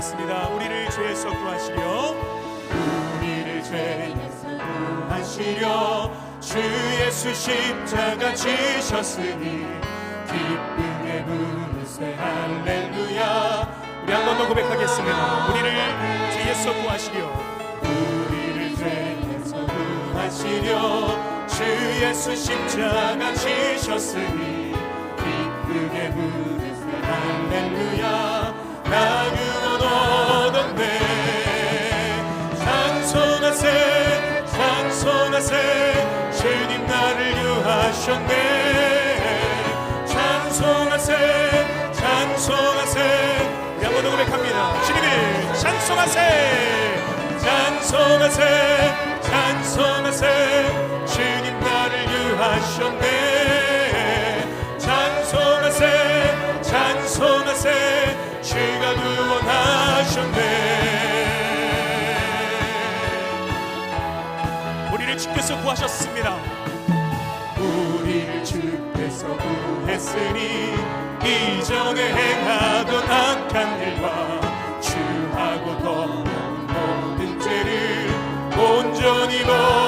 고백하겠습니다. 우리를 죄에서 구하시려 우리를 죄에서 구하시려 주 예수 십자가 지셨으니 기쁨의 부르세 할렐루야. 우리 한 번 더 고백하겠습니다. 우리를 죄에서 구하시려 우리를 죄에서 구하시려 주 예수 십자가 지셨으니 기쁘게 부르세 할렐루야. 나구 유하셨네. 찬송하세 찬송하세. 더 고백합니다. 주님을 찬송하세 찬송하세 찬송하세. 주님 나를 유하셨네. 찬송하세 찬송하세. 주가 구원하셨네. 우리를 주께서 구하셨습니다 했으니 이전에 행하던 악한 일과 주하고 더한 모든 죄를 온전히 버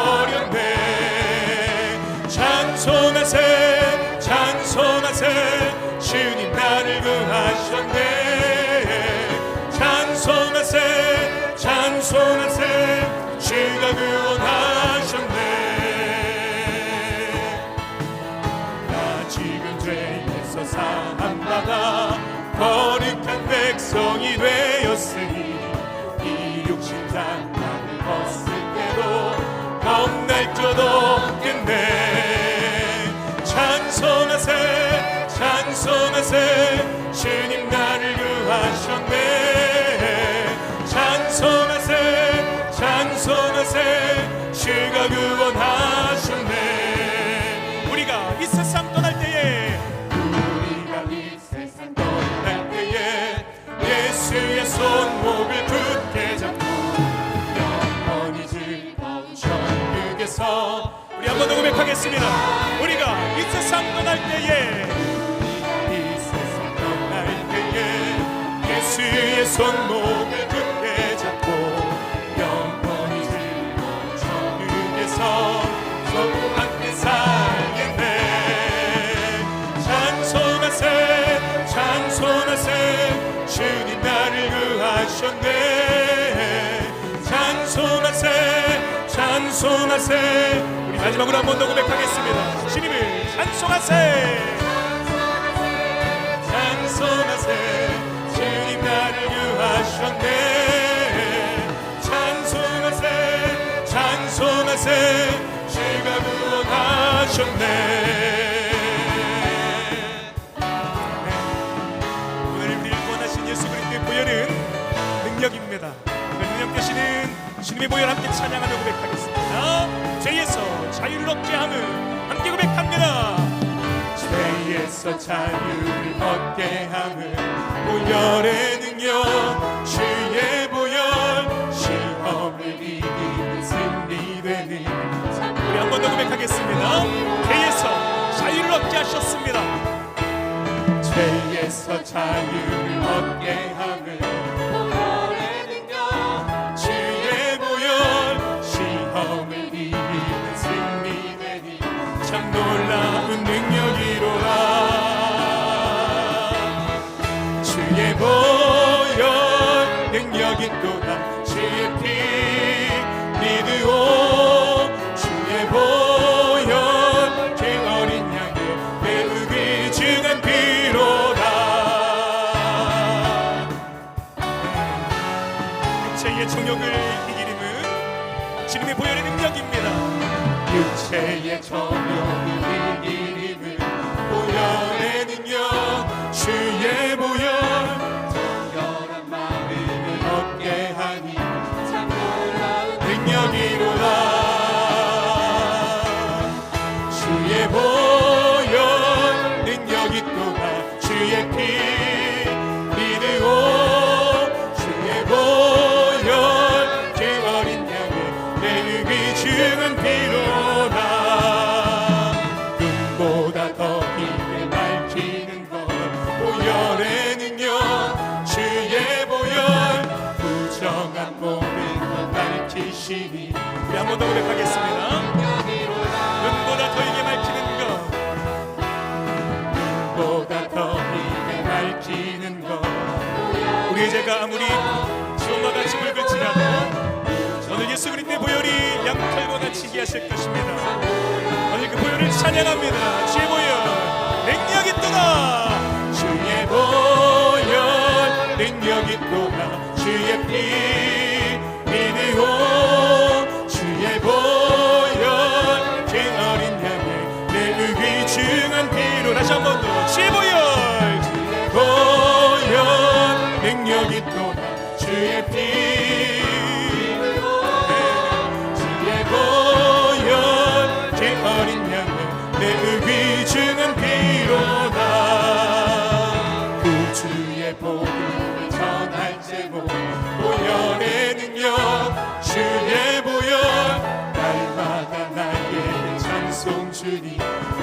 todo. 천국에서 우리 한번 더 고백하겠습니다. 우리가 이 세상 떠날 때에 이 세상 떠날 때에 예수의 손목 찬송하세. 우리 마지막으로 한 번 더 고백하겠습니다. 주님을 찬송하세. 찬송하세. 주님 나를 유하셨네. 찬송하세. 찬송하세. 주가 구원하셨네 주님의 보혈 함께 찬양하며 고백하겠습니다. 죄에서 자유를 얻게 함을 함께 고백합니다. 죄에서 자유를 얻게 함을 보혈의 능력 주의 보혈 시험을 이기는 승리되는 우리 한 번 더 고백하겠습니다. 죄에서 자유를 얻게 하셨습니다. 죄에서 자유를 얻게 함을 능력이로라 주의 보혈 능력이 또다 주의 피 믿으오. 주의 보혈 그 어린 양의 매우 귀중한 피로다 육체의 정욕을 이기림은 주님의 보혈의 능력입니다. 육체의 정욕 더 고백하겠습니다. 눈보다 더 이게 밝히는 것. 눈보다 더 이게 밝히는 것. 우리의 죄가 아무리 지옥과 같이 붉을지라도 오늘 예수 그리스도의 보혈이 양털과 같이 희하실 것입니다. 오늘 그 보혈을 찬양합니다. 주의 보혈 능력 있도다 주의 보혈 능력 있도다 주의 피 보혈 주의 보혈 능력 있도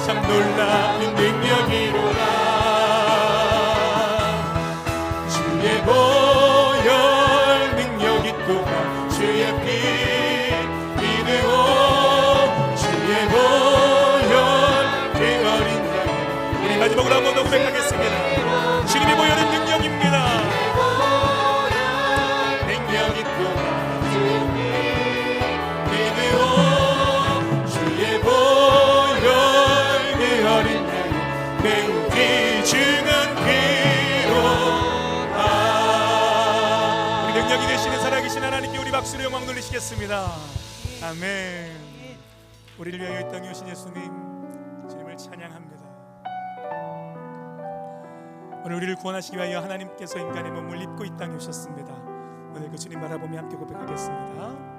참 놀라운 능력이로라. 주의 보혈 능력 있도다 주의 피 믿으오. 주의 보혈 그 어린 양 우리 마지막으로 한 번 더 고백하겠습니다 박수로 영광 돌리시겠습니다. 아멘. 우리를 위하여 이 땅에 오신 예수님 주님을 찬양합니다. 오늘 우리를 구원하시기 위하여 하나님께서 인간의 몸을 입고 이 땅에 오셨습니다. 오늘 그 주님 바라보며 함께 고백하겠습니다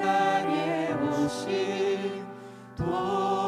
땅에 오신 독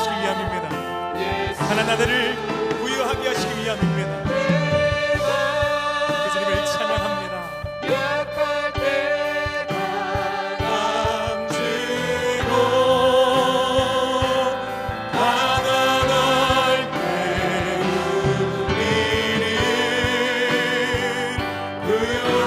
하시기 위함입니다. 가난한 아들을 부유하게 하시기 위함입니다. 그. 남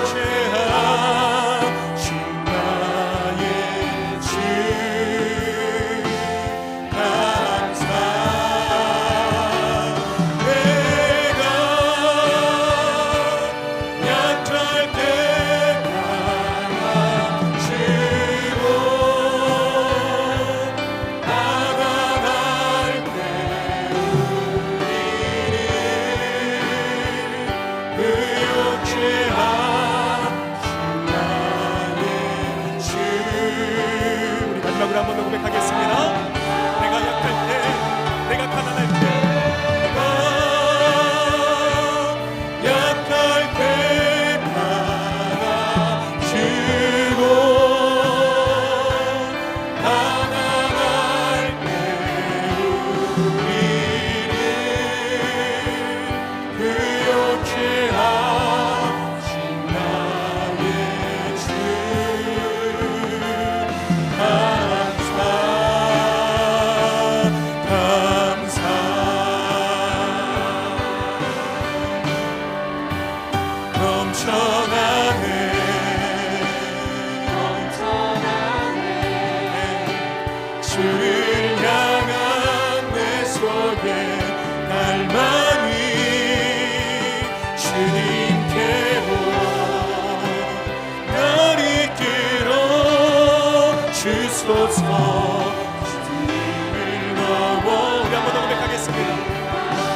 넘어 우리 한번 더 고백하겠습니다.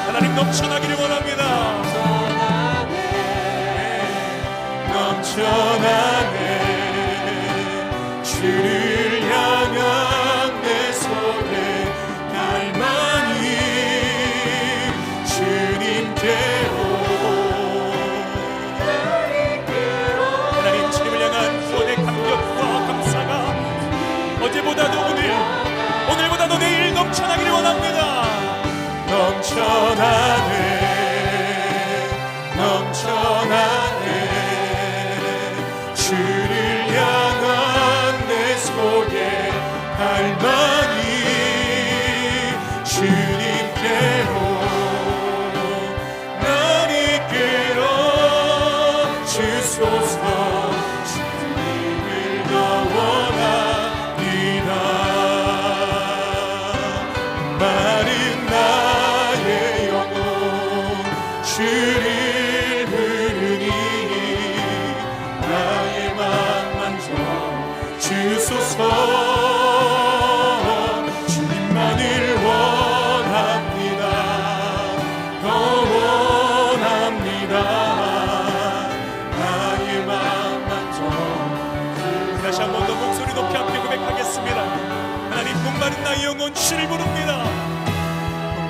하나님 넘쳐나기를 원합니다. 넘쳐나 다시 한 번 더 목소리 높이 함께 고백하겠습니다. 하나님 목마른 나의 영혼 주를 부릅니다.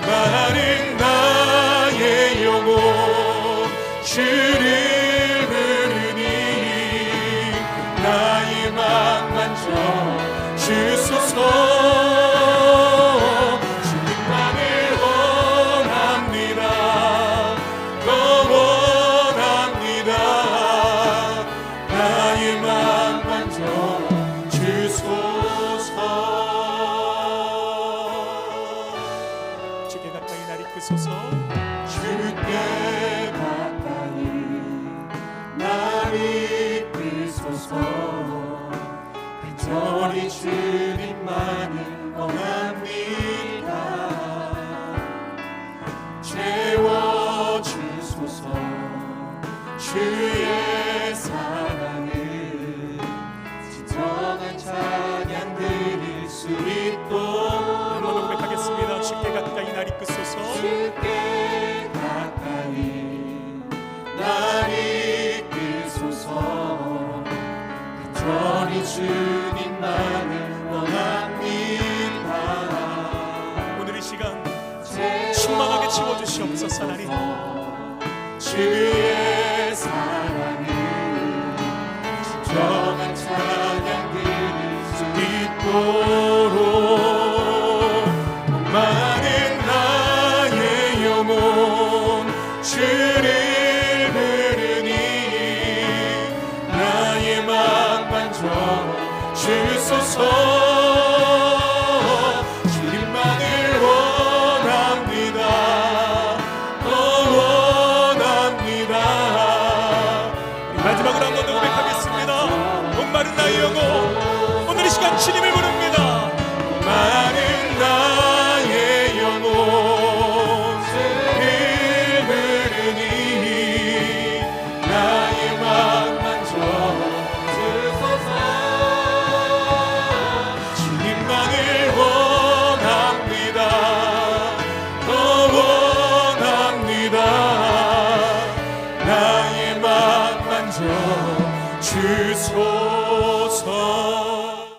마른 나의 영혼 주 진정한 찬양 드릴 수 있도록 고백하겠습니다. 주께 가까이 날 이끄소서. 주께 가까이 날 이끌소서 간절히 주님만을 원합니다 오늘 이 시간 충만하게 채워주시옵소서 하나님. 주의 찬